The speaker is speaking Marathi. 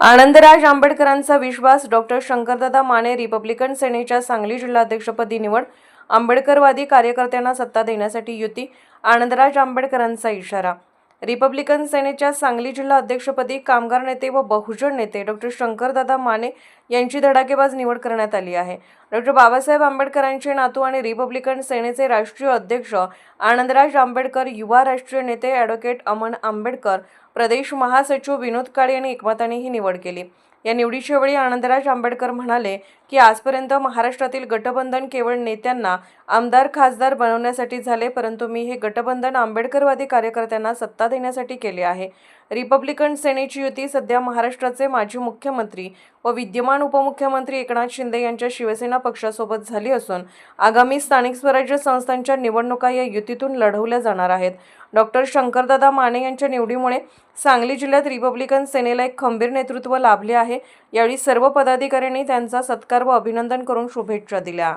आनंदराज आंबेडकरांचा विश्वास डॉक्टर शंकरदादा माने रिपब्लिकन सेनेच्या सांगली जिल्हाध्यक्षपदी निवड आंबेडकरवादी कार्यकर्त्यांना सत्ता देण्यासाठी युती आनंदराज आंबेडकरांचा इशारा. रिपब्लिकन सेनेच्या सांगली जिल्हा अध्यक्षपदी कामगार नेते व बहुजन नेते डॉक्टर शंकरदादा माने यांची धडाकेबाज निवड करण्यात आली आहे. डॉक्टर बाबासाहेब आंबेडकरांचे नातू आणि रिपब्लिकन सेनेचे राष्ट्रीय अध्यक्ष आनंदराज आंबेडकर युवा राष्ट्रीय नेते ॲडव्होकेट अमन आंबेडकर प्रदेश महासचिव विनोद काळे यांनी एकमताने ही निवड केली. या निवडीच्या वेळी आनंदराज आंबेडकर म्हणाले की आजपर्यंत महाराष्ट्रातील गटबंधन केवळ नेत्यांना आमदार खासदार बनवण्यासाठी झाले परंतु मी हे गटबंधन आंबेडकरवादी कार्यकर्त्यांना सत्ता देण्यासाठी केले आहे. रिपब्लिकन सेनेची युती सध्या महाराष्ट्राचे माजी मुख्यमंत्री व विद्यमान उपमुख्यमंत्री एकनाथ शिंदे यांच्या शिवसेना पक्षासोबत झाली असून आगामी स्थानिक स्वराज्य संस्थांच्या निवडणुका या युतीतून लढवल्या जाणार आहेत. डॉक्टर शंकरदादा माने यांच्या निवडीमुळे सांगली जिल्ह्यात रिपब्लिकन सेनेला एक खंबीर नेतृत्व लाभले आहे. यावेळी सर्व पदाधिकाऱ्यांनी त्यांचा सत्कार व अभिनंदन करून शुभेच्छा दिल्या.